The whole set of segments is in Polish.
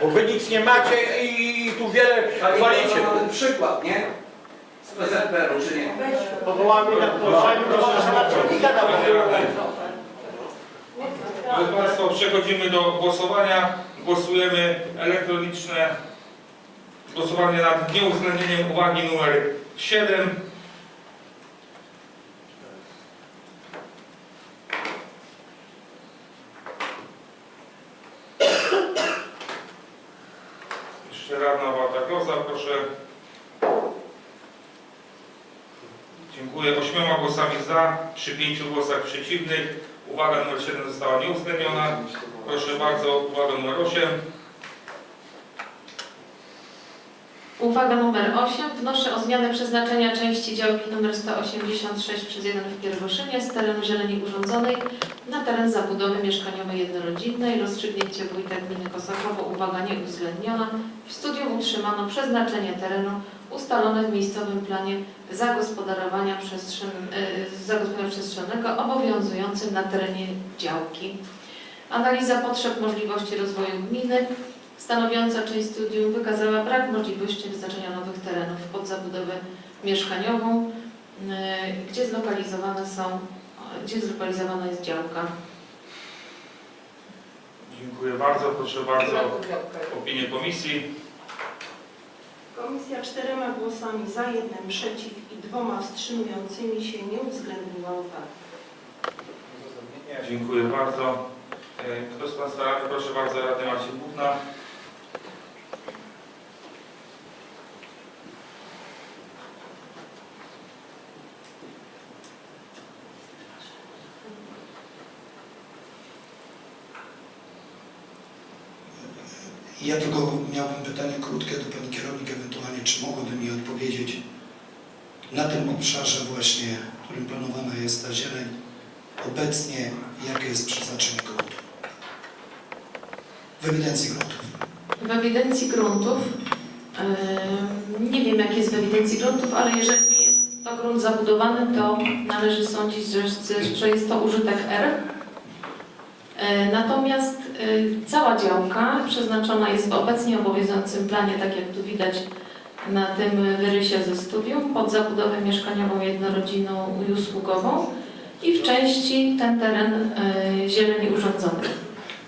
Bo wy nic nie macie i tu wiele chwalicie. Ale ten przykład, nie? Z PZPR-u, czy nie? Powołamy na na Proszę Państwa, przechodzimy do głosowania. Głosujemy elektroniczne głosowanie nad nieuwzględnieniem uwagi numer 7. Jeszcze radna Wata Kloza, proszę. Dziękuję. Ośmioma głosami za, przy pięciu głosach przeciwnych. Uwaga numer 7 została nieuwzględniona. Proszę bardzo, uwaga numer 8. Uwaga numer 8. Wnoszę o zmianę przeznaczenia części działki nr 186 przez 1 w Pierwoszynie z terenu zieleni urządzonej na teren zabudowy mieszkaniowej jednorodzinnej. Rozstrzygnięcie wójta gminy Kosakowo. Uwaga nieuwzględniona. W studium utrzymano przeznaczenie terenu ustalone w miejscowym planie zagospodarowania, przestrzeń, y, zagospodarowania przestrzennego obowiązującym na terenie działki. Analiza potrzeb możliwości rozwoju gminy stanowiąca część studium wykazała brak możliwości wyznaczenia nowych terenów pod zabudowę mieszkaniową, y, gdzie zlokalizowane są, gdzie zlokalizowana jest działka. Dziękuję bardzo. Proszę bardzo opinię komisji. Komisja czterema głosami za, jednym przeciw i dwoma wstrzymującymi się nie uwzględniła uwagi. Dziękuję bardzo. E, Kto z Państwa radnych? Proszę bardzo, radny Marcin Butna. Ja tylko miałbym pytanie krótkie do Pani Kierownik, czy mogłaby mi odpowiedzieć na tym obszarze właśnie, w którym planowana jest ta zieleń, obecnie jakie jest przeznaczenie gruntów? W ewidencji gruntów. W ewidencji gruntów, yy, nie wiem jak jest w ewidencji gruntów, ale jeżeli jest to grunt zabudowany, to należy sądzić, że, że jest to użytek R. Yy, Natomiast yy, cała działka przeznaczona jest w obecnie obowiązującym planie, tak jak tu widać na tym wyrysie ze studium, pod zabudowę mieszkaniową jednorodzinną i usługową i w części ten teren yy, zieleni urządzonej.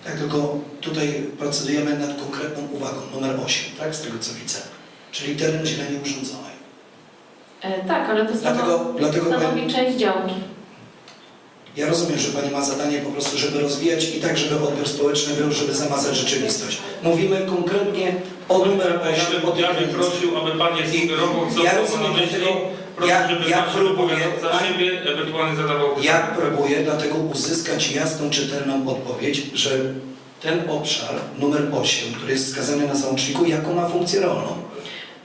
Tak, tylko tutaj procedujemy nad konkretną uwagą, numer 8, tak, z tego co widzę. Czyli teren zieleni urządzonej. E, Tak, ale to stanowi, Dlatego, dlatego stanowi część działki. Ja rozumiem, że Pani ma zadanie po prostu, żeby rozwijać i tak, żeby odbiór społeczny był, żeby zamazać rzeczywistość. Mówimy konkretnie o numer 8, o Ja bym, ja bym prosił, aby Pan nie sugerował, co Ja rozumiem, na myśli. dlatego Proszę, ja- żeby ja próbuję- za Pani- siebie, ewentualnie zadawał Ja próbuję dlatego uzyskać jasną, czytelną odpowiedź, że ten obszar, numer 8, który jest wskazany na załączniku, jaką ma funkcję rolną?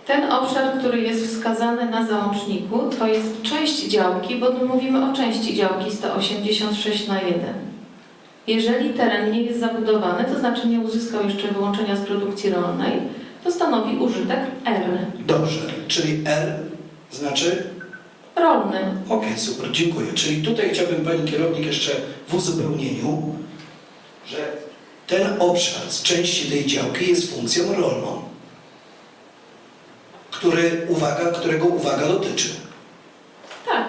Ten obszar, który jest wskazany na załączniku, to jest część działki, bo my mówimy o części działki 186 na 1. Jeżeli teren nie jest zabudowany, to znaczy nie uzyskał jeszcze wyłączenia z produkcji rolnej, to stanowi użytek R. Dobrze, czyli R znaczy? Rolny. Okej, super, dziękuję. Czyli tutaj chciałbym Pani Kierownik jeszcze w uzupełnieniu, że ten obszar z części tej działki jest funkcją rolną, który, uwaga, którego uwaga dotyczy. Tak.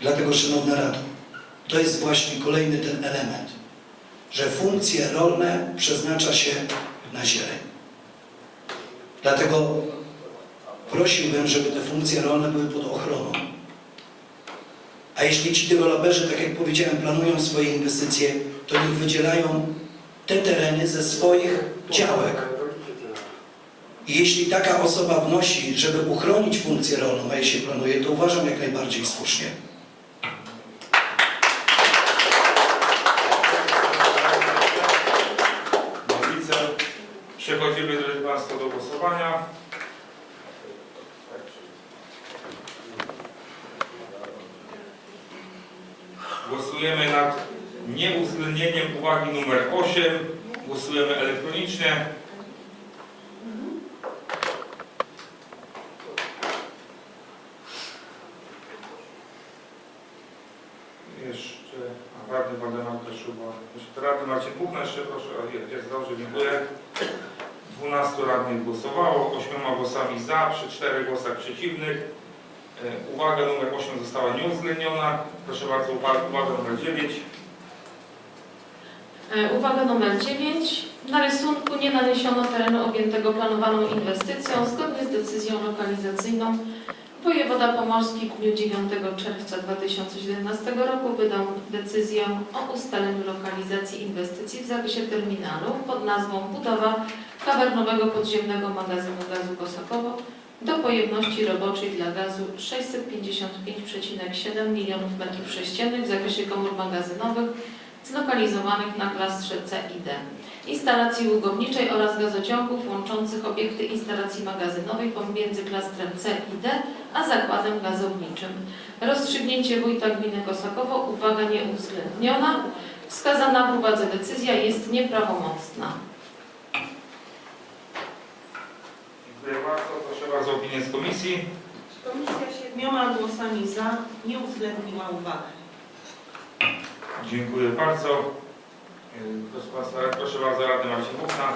Dlatego, Szanowna Rado, to jest właśnie kolejny ten element, że funkcje rolne przeznacza się na zieleń. Dlatego prosiłbym, żeby te funkcje rolne były pod ochroną. A jeśli ci deweloperzy, tak jak powiedziałem, planują swoje inwestycje, to niech wydzielają te tereny ze swoich działek. I jeśli taka osoba wnosi, żeby uchronić funkcję rolną, a jeśli planuje, to uważam jak najbardziej słusznie. Nie widzę. Przechodzimy, drodzy Państwo, do głosowania. Głosujemy nad nieuwzględnieniem uwagi numer 8. Głosujemy elektronicznie. Jeszcze a, radny Waldemar Kaszuba. Jeszcze radny Marcin Buchna, jeszcze proszę. O, jest, jest dobrze, dziękuję. 12 radnych głosowało, 8 głosami za, przy 4 głosach przeciwnych. E, Uwaga numer 8 została nieuwzględniona. Proszę bardzo, uwaga, numer 9. E, Uwaga numer 9. Na rysunku nie naniesiono terenu objętego planowaną inwestycją zgodnie z decyzją lokalizacyjną. Wojewoda Pomorski w dniu 9 czerwca 2017 roku wydał decyzję o ustaleniu lokalizacji inwestycji w zakresie terminalu pod nazwą budowa kawernowego podziemnego magazynu gazu Kosakowo do pojemności roboczej dla gazu 655,7 milionów m3 w zakresie komór magazynowych zlokalizowanych na klastrze C i D, instalacji ługowniczej oraz gazociągów łączących obiekty instalacji magazynowej pomiędzy klastrem C i D a zakładem gazowniczym. Rozstrzygnięcie wójta gminy Kosakowo, uwaga nieuwzględniona. Wskazana w uwadze decyzja jest nieprawomocna. Dziękuję bardzo. Bardzo, opinię z komisji. Komisja siedmioma głosami za nie uwzględniła uwagi. Dziękuję bardzo. E, Proszę, Państwa, proszę bardzo, radny Marcin Buchna.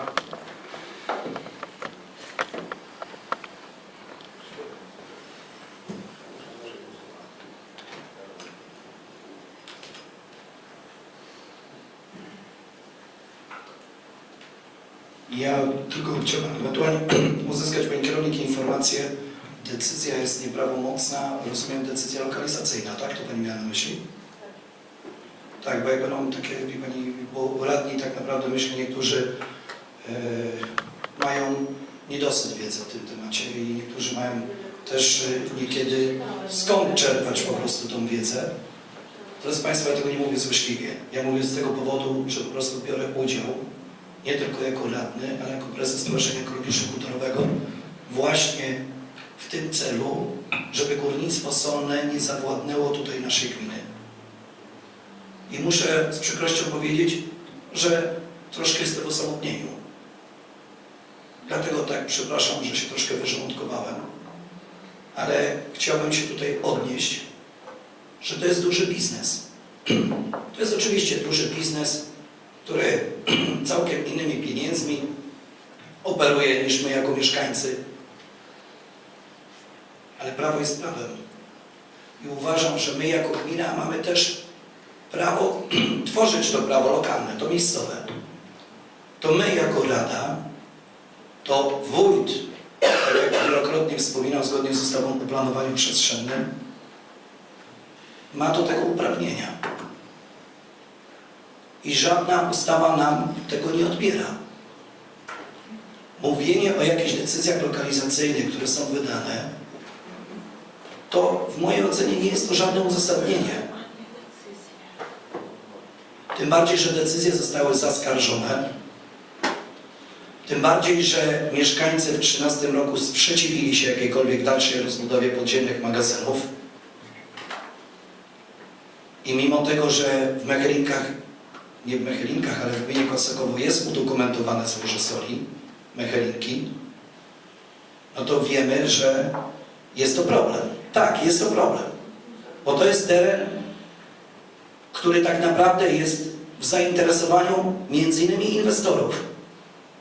Ja tylko chciałbym ewentualnie uzyskać Pani Kierownik informację. Decyzja jest nieprawomocna, rozumiem decyzja lokalizacyjna, tak? To Pani miała na myśli? Tak, bo jak będą takie, wie Pani, bo radni tak naprawdę myślę niektórzy e, mają niedosyt wiedzy w tym temacie i niektórzy mają też e, niekiedy skąd czerpać po prostu tą wiedzę. Drodzy Państwo, ja tego nie mówię złośliwie. Ja mówię z tego powodu, że po prostu biorę udział nie tylko jako radny, ale jako prezes Stowarzyszenia Ekologiczno-Kulturowego właśnie w tym celu, żeby górnictwo solne nie zawładnęło tutaj naszej gminy. I muszę z przykrością powiedzieć, że troszkę jestem w osamotnieniu. Dlatego tak przepraszam, że się troszkę wyrządkowałem, ale chciałbym się tutaj odnieść, że to jest duży biznes. To jest oczywiście duży biznes, który całkiem innymi pieniędzmi operuje niż my jako mieszkańcy. Ale prawo jest prawem. I uważam, że my jako gmina mamy też prawo tworzyć to prawo lokalne, to miejscowe. To my jako rada, to wójt, tak jak wielokrotnie wspominał zgodnie z ustawą o planowaniu przestrzennym, ma do tego uprawnienia. I żadna ustawa nam tego nie odbiera. Mówienie o jakichś decyzjach lokalizacyjnych, które są wydane, to w mojej ocenie nie jest to żadne uzasadnienie. Tym bardziej, że decyzje zostały zaskarżone. Tym bardziej, że mieszkańcy w 2013 roku sprzeciwili się jakiejkolwiek dalszej rozbudowie podziemnych magazynów. I mimo tego, że w Mechelinkach, nie w Mechelinkach, ale w gminie Kosakowo jest udokumentowane złoże soli, Mechelinki, no to wiemy, że jest to problem. Tak, jest to problem. Bo to jest teren, który tak naprawdę jest w zainteresowaniu między innymi inwestorów.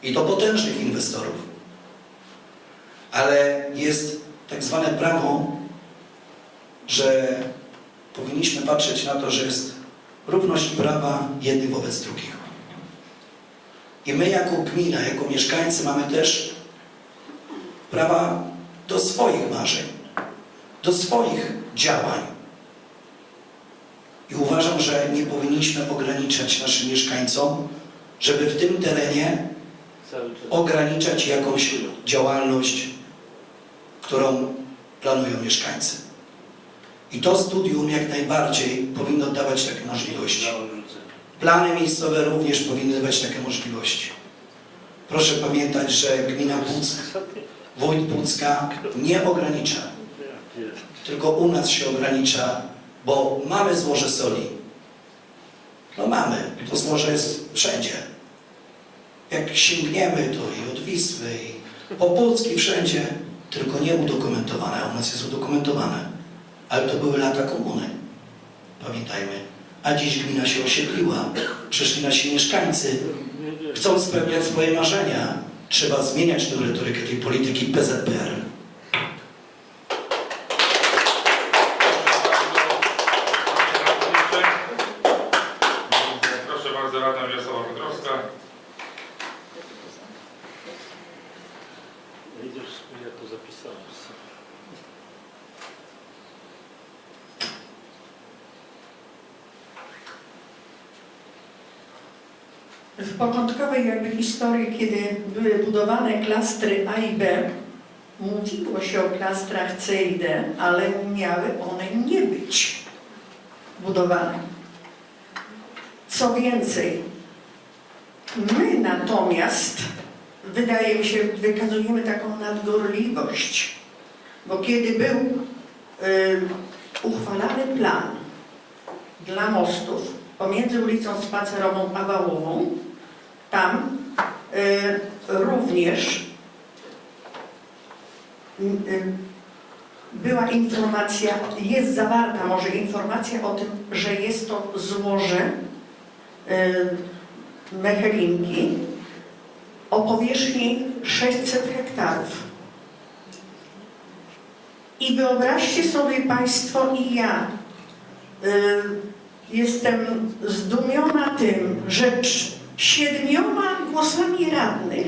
I to potężnych inwestorów. Ale jest tak zwane prawo, że powinniśmy patrzeć na to, że jest równość prawa jednych wobec drugich. I my jako gmina, jako mieszkańcy mamy też prawa do swoich marzeń, do swoich działań. I uważam, że nie powinniśmy ograniczać naszym mieszkańcom, żeby w tym terenie ograniczać jakąś działalność, którą planują mieszkańcy. I to studium jak najbardziej powinno dawać takie możliwości. Plany miejscowe również powinny dawać takie możliwości. Proszę pamiętać, że gmina Puck, wójt Pucka nie ogranicza, tylko u nas się ogranicza, bo mamy złoże soli. No mamy, to złoże jest wszędzie. Jak sięgniemy, to i od Wisły, i po Pucki, wszędzie, tylko nie udokumentowane, a u nas jest udokumentowane. Ale to były lata komuny, pamiętajmy. A dziś gmina się osiedliła, przyszli nasi mieszkańcy, chcą spełniać swoje marzenia trzeba zmieniać tę retorykę tej polityki PZPR. Proszę bardzo, Radna Mirosława Piotrowska. Widzisz, jak to zapisałeś. W początkowej jakby historii, kiedy były budowane klastry A i B, mówiło się o klastrach C i D, ale miały one nie być budowane. Co więcej, my natomiast, wydaje mi się, wykazujemy taką nadgorliwość, bo kiedy był y, uchwalany plan dla mostów pomiędzy ulicą Spacerową a Wałową, tam y, również y, y, była informacja, jest zawarta może informacja o tym, że jest to złoże Mechelinki o powierzchni 600 hektarów. I wyobraźcie sobie Państwo i ja, y, jestem zdumiona tym, że siedmioma głosami radnych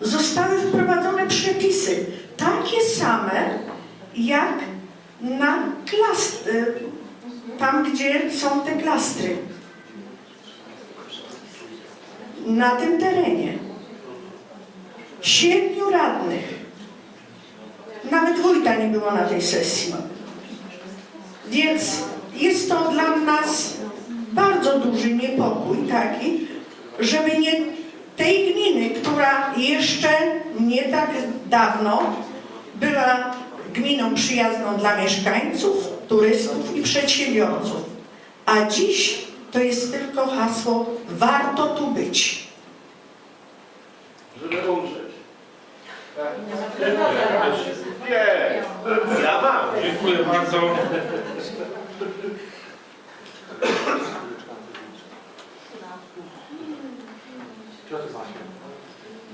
zostały wprowadzone przepisy takie same jak na klast, y, tam gdzie są te klastry. Na tym terenie. Siedmiu radnych. Nawet wójta nie było na tej sesji. Więc jest to dla nas bardzo duży niepokój taki, żeby nie tej gminy, która jeszcze nie tak dawno była gminą przyjazną dla mieszkańców, turystów i przedsiębiorców. A dziś to jest tylko hasło warto tu być. Żeby umrzeć. Nie, ja mam. Dziękuję bardzo.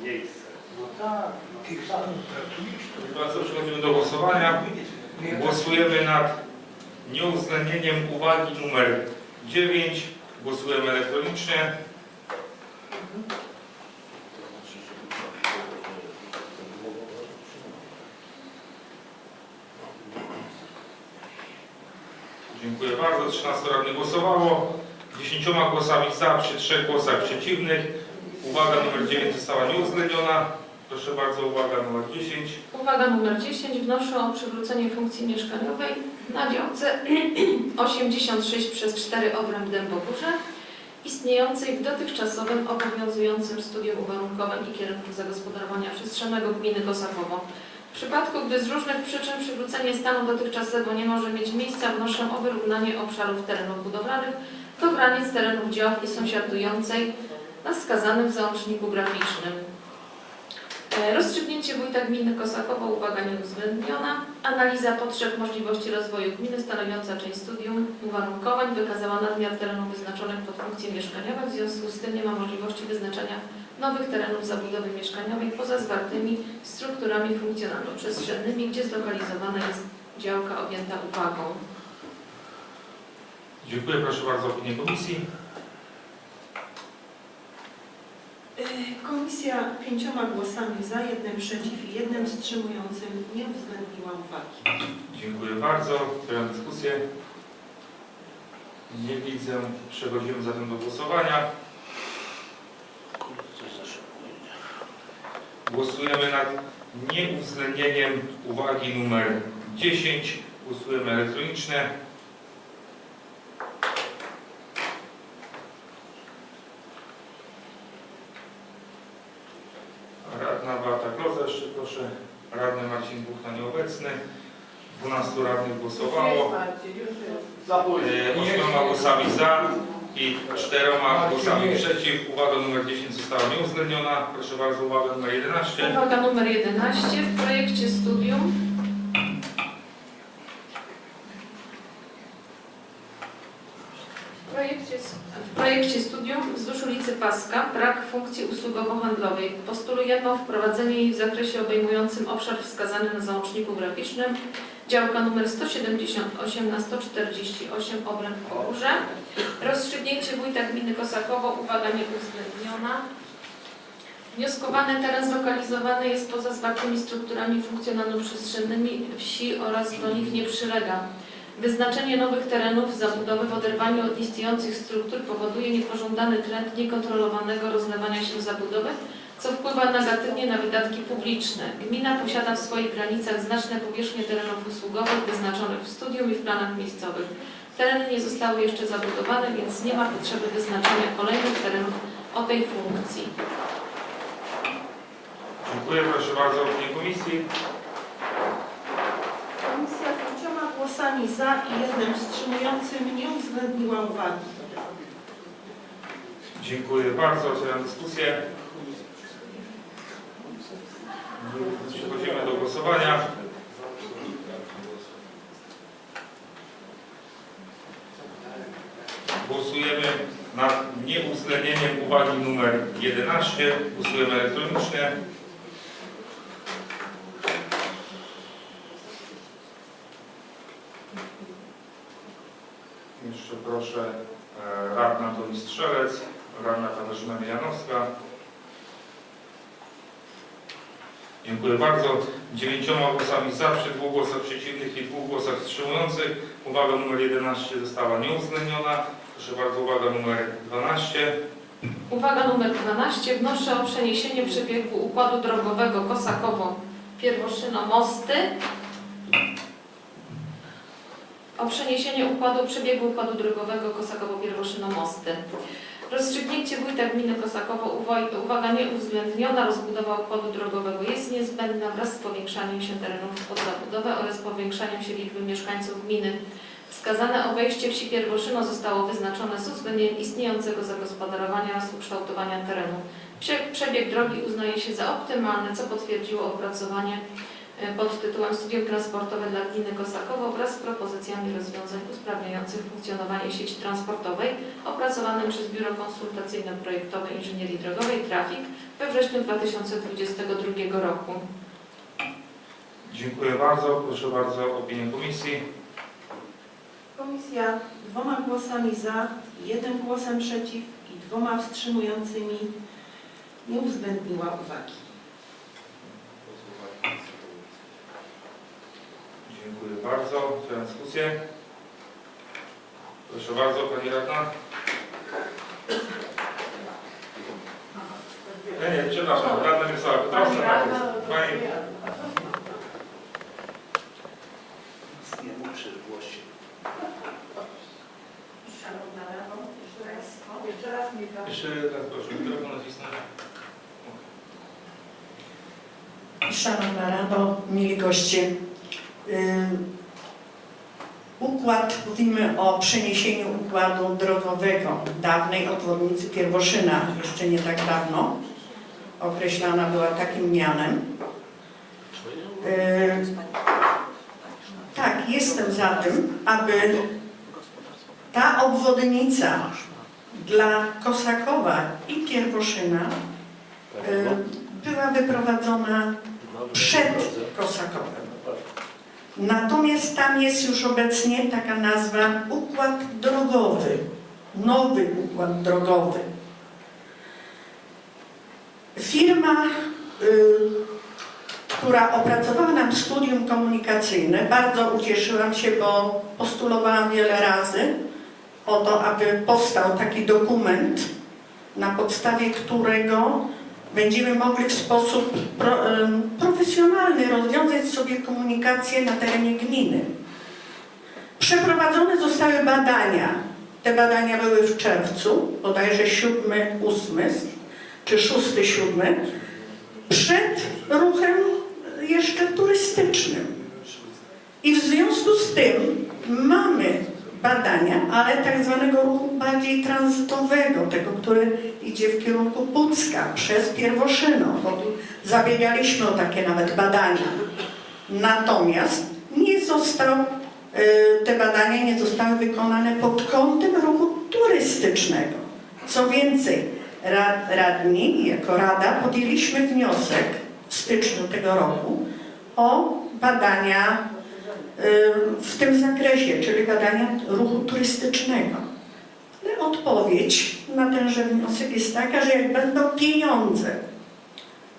Miejsce. Bardzo przechodzimy do głosowania. Głosujemy nad nieuwzględnieniem uwagi numer 9. Głosujemy elektronicznie. Dziękuję bardzo. 13 radnych głosowało. 10 głosami za, przy 3 głosach przeciwnych. Uwaga numer 9 została nieuwzględniona. Proszę bardzo, uwaga numer 10. Uwaga numer 10. Wnoszę o przywrócenie funkcji mieszkaniowej na działce 86 przez 4 obręb Dębogórze istniejącej w dotychczasowym obowiązującym studium uwarunkowań i kierunków zagospodarowania przestrzennego gminy Kosakowo. W przypadku, gdy z różnych przyczyn przywrócenie stanu dotychczasowego nie może mieć miejsca, wnoszę o wyrównanie obszarów terenów budowlanych do granic terenów działki sąsiadującej na wskazanym załączniku graficznym. E, Rozstrzygnięcie wójta gminy Kosakowo, uwaga nieuwzględniona. Analiza potrzeb możliwości rozwoju gminy stanowiąca część studium uwarunkowań wykazała nadmiar terenów wyznaczonych pod funkcje mieszkaniowe, w związku z tym nie ma możliwości wyznaczenia nowych terenów zabudowy mieszkaniowej poza zwartymi strukturami funkcjonalno-przestrzennymi, gdzie zlokalizowana jest działka objęta uwagą. Dziękuję. Proszę bardzo o opinię komisji. Y, Komisja pięcioma głosami za, jednym przeciw i jednym wstrzymującym nie uwzględniła uwagi. Dziękuję bardzo. Otwieram dyskusję. Nie widzę. Przechodzimy zatem do głosowania. Głosujemy nad nieuwzględnieniem uwagi numer 10. Głosujemy elektronicznie. Radna Beata Kloza, jeszcze proszę. Radny Marcin Buchna nieobecny. 12 radnych głosowało. E, Ośmioma głosami za i czteroma głosami przeciw. Uwaga numer 10 została nieuwzględniona. Proszę bardzo, uwaga numer 11. Uwaga numer 11. W projekcie studium w projekcie, w projekcie studium wzdłuż ulicy paska, brak funkcji usługowo-handlowej. Postulujemy wprowadzenie jej w zakresie obejmującym obszar wskazany na załączniku graficznym, działka nr 178 na 148 obręb górze. Rozstrzygnięcie wójta gminy Kosakowo, uwaga nieuwzględniona. Wnioskowany teren zlokalizowany jest poza zwartymi strukturami funkcjonalno-przestrzennymi wsi oraz do nich nie przylega. Wyznaczenie nowych terenów zabudowy w oderwaniu od istniejących struktur powoduje niepożądany trend niekontrolowanego rozlewania się zabudowy, co wpływa negatywnie na wydatki publiczne. Gmina posiada w swoich granicach znaczne powierzchnie terenów usługowych wyznaczonych w studium i w planach miejscowych. Tereny nie zostały jeszcze zabudowane, więc nie ma potrzeby wyznaczenia kolejnych terenów o tej funkcji. Dziękuję. Proszę bardzo o opinię komisji. Komisja pięcioma głosami za i jednym wstrzymującym nie uwzględniła uwagi. Dziękuję bardzo. Otwieram dyskusję. Przechodzimy do głosowania. Głosujemy nad nieuwzględnieniem uwagi numer 11. Głosujemy elektronicznie. Jeszcze proszę e, radna Toni Strzelec, radna Katarzyna Mijanowska. Dziękuję bardzo. Dziewięcioma głosami za, przy dwóch głosach przeciwnych i dwóch głosach wstrzymujących. Uwaga numer 11 została nieuwzględniona. Proszę bardzo, uwaga numer 12. Uwaga numer 12. Wnoszę o przeniesienie przebiegu układu drogowego Kosakowo-Pierwoszyno-Mosty. O przeniesienie układu przebiegu układu drogowego Kosakowo-Pierwoszyno-Mosty. Rozstrzygnięcie wójta gminy Kosakowo, uwa- uwaga nieuwzględniona, rozbudowa układu drogowego jest niezbędna wraz z powiększaniem się terenów pod zabudowę oraz powiększaniem się liczby mieszkańców gminy. Wskazane obejście wsi Pierwoszyno zostało wyznaczone z uwzględnieniem istniejącego zagospodarowania oraz ukształtowania terenu. Prze- Przebieg drogi uznaje się za optymalny, co potwierdziło opracowanie pod tytułem Studium transportowe dla gminy Kosakowo wraz z propozycjami rozwiązań usprawniających funkcjonowanie sieci transportowej opracowanym przez Biuro Konsultacyjno-Projektowe Inżynierii Drogowej Trafik we wrześniu 2022 roku. Dziękuję bardzo. Proszę bardzo o opinię komisji. Komisja dwoma głosami za, jednym głosem przeciw i dwoma wstrzymującymi nie uwzględniła uwagi. Dziękuję bardzo. Otwieram dyskusję. Proszę bardzo, Pani Radna. Nie, nie, przepraszam, Radna Wiesława Petrowska. Pani, Nie muszę głosić. jeszcze raz proszę, mikrofon nacisnąć. Szanowna Rado, mili goście, układ, mówimy o przeniesieniu układu drogowego dawnej obwodnicy Pierwoszyna, jeszcze nie tak dawno, określana była takim mianem. Tak, jestem za tym, aby ta obwodnica dla Kosakowa i Pierwoszyna była wyprowadzona przed Kosakowem. Natomiast tam jest już obecnie taka nazwa układ drogowy, nowy układ drogowy. Firma, y, która opracowała nam studium komunikacyjne, bardzo ucieszyłam się, bo postulowałam wiele razy o to, aby powstał taki dokument, na podstawie którego będziemy mogli w sposób pro, profesjonalny rozwiązać sobie komunikację na terenie gminy. Przeprowadzone zostały badania. Te badania były w czerwcu, bodajże 7, 8 czy 6, 7, przed ruchem jeszcze turystycznym. I w związku z tym mamy badania, ale tak zwanego ruchu bardziej tranzytowego, tego, który idzie w kierunku Pucka, przez Pierwoszyno, bo zabiegaliśmy o takie nawet badania. Natomiast nie został, y, te badania nie zostały wykonane pod kątem ruchu turystycznego. Co więcej, ra- radni, jako rada, podjęliśmy wniosek w styczniu tego roku o badania w tym zakresie, czyli badania ruchu turystycznego. Ale odpowiedź na tenże wniosek jest taka, że jak będą pieniądze,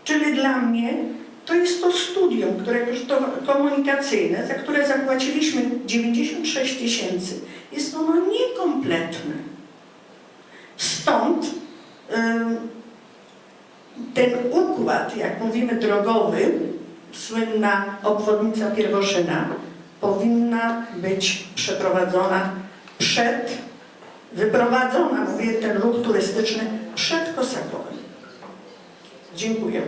czyli dla mnie to jest to studium, które komunikacyjne, za które zapłaciliśmy 96 tysięcy. Jest ono niekompletne. Stąd ym, ten układ, jak mówimy, drogowy, słynna obwodnica Pierwoszyna, powinna być przeprowadzona przed, wyprowadzona, mówię, ten ruch turystyczny przed Kosakowem. Dziękuję.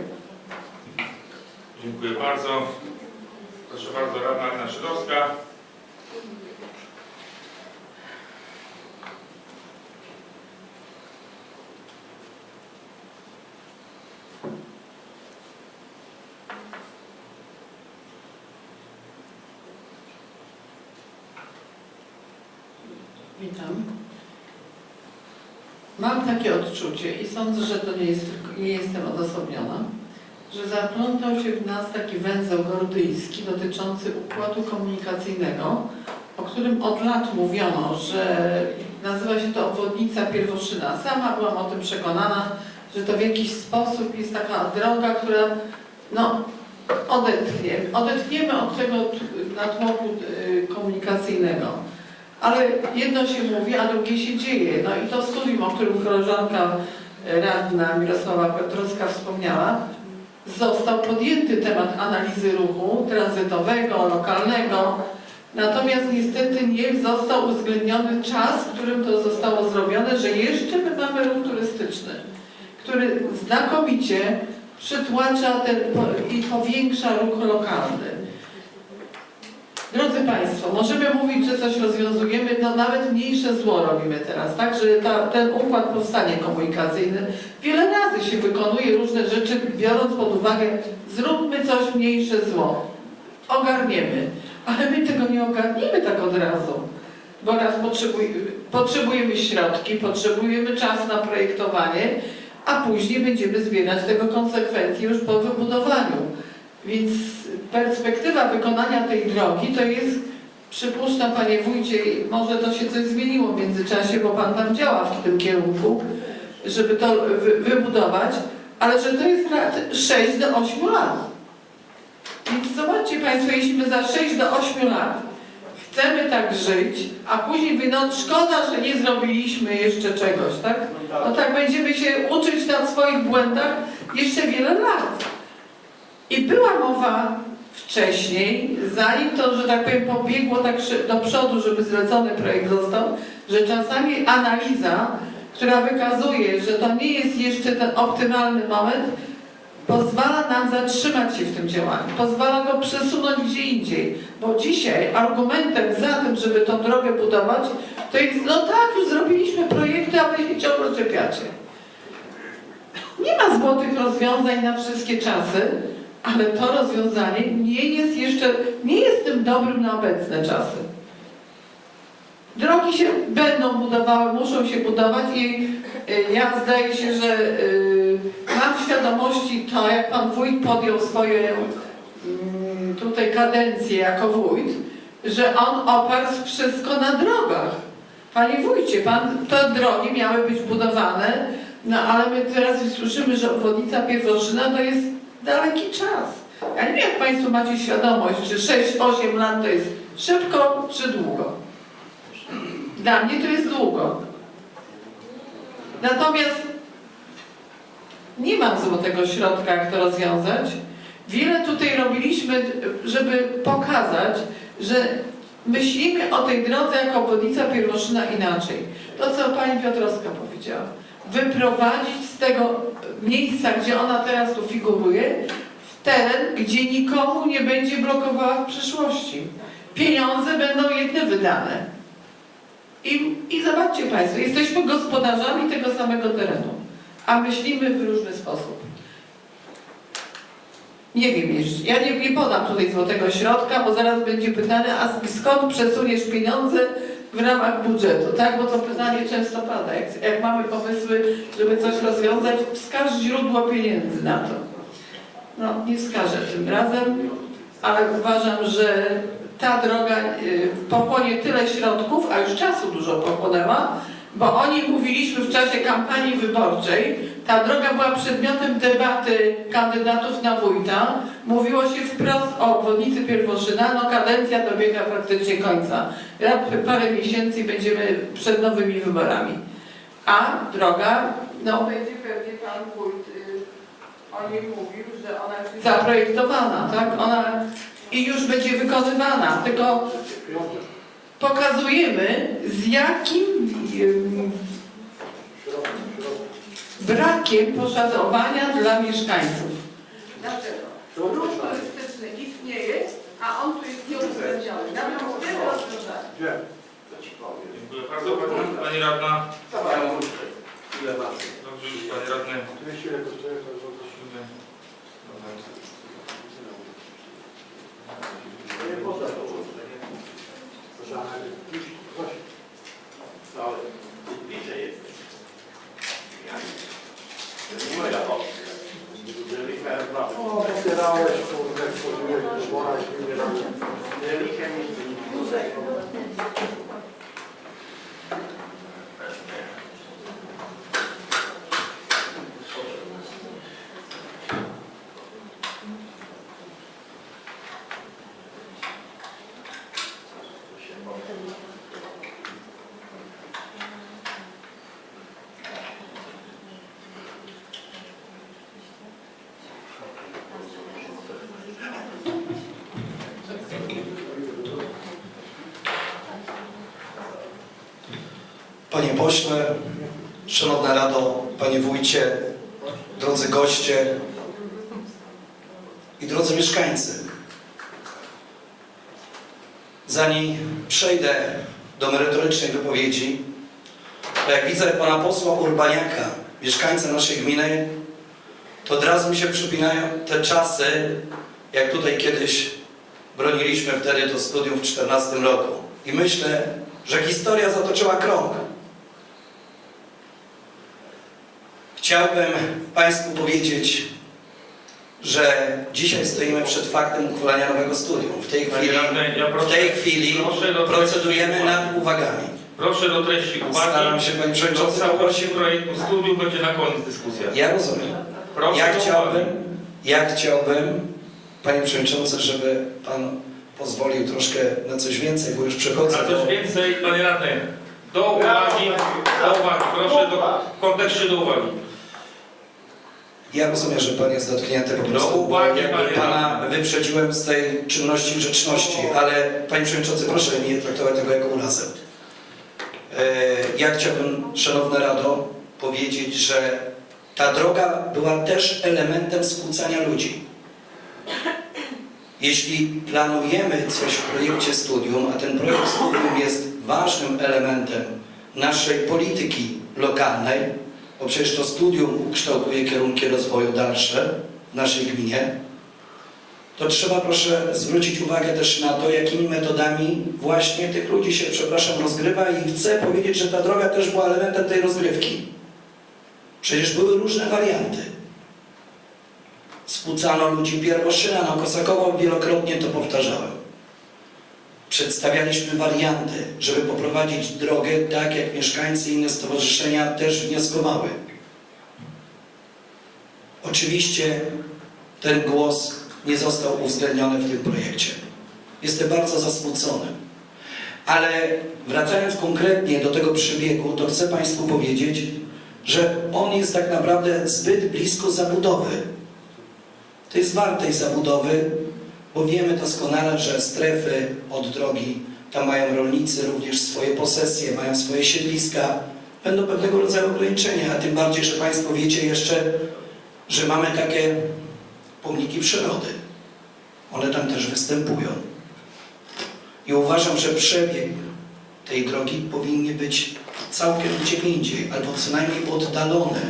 Dziękuję bardzo. Proszę bardzo, radna Anna Szydowska. Mam takie odczucie i sądzę, że to nie, jest, nie jestem odosobniona, że zaplątał się w nas taki węzeł gordyjski dotyczący układu komunikacyjnego, o którym od lat mówiono, że nazywa się to obwodnica Pierwoszyna. Sama byłam o tym przekonana, że to w jakiś sposób jest taka droga, która no, odetchnie, odetchniemy od tego natłoku y, komunikacyjnego. Ale jedno się mówi, a drugie się dzieje. No i to studium, o którym koleżanka radna Mirosława Piotrowska wspomniała, został podjęty temat analizy ruchu tranzytowego, lokalnego, natomiast niestety nie został uwzględniony czas, w którym to zostało zrobione, że jeszcze my mamy ruch turystyczny, który znakomicie przytłacza ten, i powiększa ruch lokalny. Drodzy Państwo, możemy mówić, że coś rozwiązujemy, no nawet mniejsze zło robimy teraz, tak? Że ta, ten układ powstanie komunikacyjny wiele razy się wykonuje różne rzeczy, biorąc pod uwagę, zróbmy coś mniejsze zło, ogarniemy, ale my tego nie ogarniemy tak od razu, bo raz potrzebuj, potrzebujemy środki, potrzebujemy czas na projektowanie, a później będziemy zbierać tego konsekwencje już po wybudowaniu. Więc perspektywa wykonania tej drogi to jest, przypuszczam Panie Wójcie, może to się coś zmieniło w międzyczasie, bo Pan tam działa w tym kierunku, żeby to wy, wybudować, ale że to jest lat 6 do 8 lat. Więc zobaczcie Państwo, jeśli my za 6 do 8 lat chcemy tak żyć, a później mówię, no szkoda, że nie zrobiliśmy jeszcze czegoś, tak? No tak będziemy się uczyć na swoich błędach jeszcze wiele lat. I była mowa wcześniej, zanim to, że tak powiem, pobiegło tak do przodu, żeby zlecony projekt został, że czasami analiza, która wykazuje, że to nie jest jeszcze ten optymalny moment, pozwala nam zatrzymać się w tym działaniu, pozwala go przesunąć gdzie indziej. Bo dzisiaj argumentem za tym, żeby tą drogę budować, to jest, no tak, już zrobiliśmy projekty, a wy się ciągle czepiacie. Nie ma złotych rozwiązań na wszystkie czasy, ale to rozwiązanie nie jest jeszcze, nie jest tym dobrym na obecne czasy. Drogi się będą budowały, muszą się budować i y, ja zdaje się, że y, mam świadomości to, jak Pan Wójt podjął swoją mm, tutaj kadencję jako wójt, że on oparł wszystko na drogach. Panie Wójcie, Pan, te drogi miały być budowane, no ale my teraz słyszymy, że obwodnica Pierwoszyna to jest daleki czas. Ja nie wiem, jak Państwo macie świadomość, czy 6-8 lat to jest szybko, czy długo. Dla mnie to jest długo. Natomiast nie mam złotego środka, jak to rozwiązać. Wiele tutaj robiliśmy, żeby pokazać, że myślimy o tej drodze jako obwodnica Pierwoszyna inaczej. To, co Pani Piotrowska powiedziała. Wyprowadzić z tego miejsca, gdzie ona teraz tu figuruje, w teren, gdzie nikomu nie będzie blokowała w przyszłości. Pieniądze będą jedne wydane. I, I zobaczcie Państwo, jesteśmy gospodarzami tego samego terenu, a myślimy w różny sposób. Nie wiem jeszcze, ja nie, nie podam tutaj złotego środka, bo zaraz będzie pytane, a skąd przesuniesz pieniądze w ramach budżetu, tak? Bo to pytanie często pada. Jak, jak mamy pomysły, żeby coś rozwiązać, wskaż źródło pieniędzy na to. No, nie wskażę tym razem, ale uważam, że ta droga y, pochłonie tyle środków, a już czasu dużo pochłonęła, bo o niej mówiliśmy w czasie kampanii wyborczej. Ta droga była przedmiotem debaty kandydatów na wójta. Mówiło się wprost o obwodnicy Pierwoszyna, no kadencja dobiega praktycznie końca. Za parę miesięcy i będziemy przed nowymi wyborami. A droga, no będzie pewnie pan wójt y, o niej mówił, że ona jest zaprojektowana, tak? Ona i już będzie wykonywana, tylko pokazujemy z jakim brakiem poszacowania dla mieszkańców. Dlaczego? Ruch turystyczny istnieje, a on tu jest nieuwzględniony. Nawet z tego rozwiązania. Gdzie? Dziękuję bardzo. Pani, pani radna. Ile masz? Dobrze, już pani radny. 200 ile kosztuje? to jest Prosimy. To nie poda to łączenie. Żadne. Coś. Całe. Bliżej jest. Nie moja opcja. O, popierałeś, kurde, wchodziłeś do dwora i nie dam. Nie lichę mi. Panie pośle, Szanowna Rado, Panie Wójcie, drodzy goście i drodzy mieszkańcy. Zanim przejdę do merytorycznej wypowiedzi, to jak widzę Pana posła Urbaniaka, mieszkańca naszej gminy, to od razu mi się przypinają te czasy, jak tutaj kiedyś broniliśmy wtedy to studium w 14 roku. I myślę, że historia zatoczyła krąg. Chciałbym Państwu powiedzieć, że dzisiaj stoimy przed faktem uchwalenia nowego studium. W tej chwili, w tej chwili do procedujemy nad uwagami. Proszę do treści Staram uwagi. się, Panie Do Przewodniczący, całości projektu studium będzie na koniec dyskusja. Ja rozumiem. Proszę Ja do chciałbym, ja chciałbym, Panie Przewodniczący, żeby Pan pozwolił troszkę na coś więcej, bo już przechodzę A do... coś więcej, panie radny. Do uwagi, do uwagi, proszę do, w kontekście do uwagi. Ja rozumiem, że Pan jest dotknięty po No, prostu, bo uwagi, panie Pana wyprzedziłem z tej czynności grzeczności, ale Panie Przewodniczący, proszę nie traktować tego jako urazę. E, Ja chciałbym, Szanowna Rado, powiedzieć, że ta droga była też elementem skłócania ludzi. Jeśli planujemy coś w projekcie studium, a ten projekt studium jest ważnym elementem naszej polityki lokalnej, bo przecież to studium ukształtuje kierunki rozwoju dalsze w naszej gminie, to trzeba proszę zwrócić uwagę też na to, jakimi metodami właśnie tych ludzi się, przepraszam, rozgrywa i chcę powiedzieć, że ta droga też była elementem tej rozgrywki. Przecież były różne warianty. Skłócano ludzi Pierwoszyna, no Kosakowo wielokrotnie to powtarzałem. Przedstawialiśmy warianty, żeby poprowadzić drogę tak, jak mieszkańcy i inne stowarzyszenia też wnioskowały. Oczywiście ten głos nie został uwzględniony w tym projekcie. Jestem bardzo zasmucony. Ale wracając konkretnie do tego przebiegu, to chcę Państwu powiedzieć, że on jest tak naprawdę zbyt blisko zabudowy. To jest warte tej zabudowy, bo wiemy doskonale, że strefy od drogi, tam mają rolnicy również swoje posesje, mają swoje siedliska, będą pewnego rodzaju ograniczenia, a tym bardziej, że Państwo wiecie jeszcze, że mamy takie pomniki przyrody. One tam też występują. I uważam, że przebieg tej drogi powinien być całkiem gdzie indziej, albo co najmniej oddalony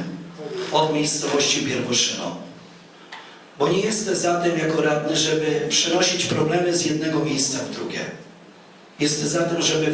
od miejscowości Pierwoszyno. Bo nie jestem za tym jako radny, żeby przenosić problemy z jednego miejsca w drugie. Jestem za tym, żeby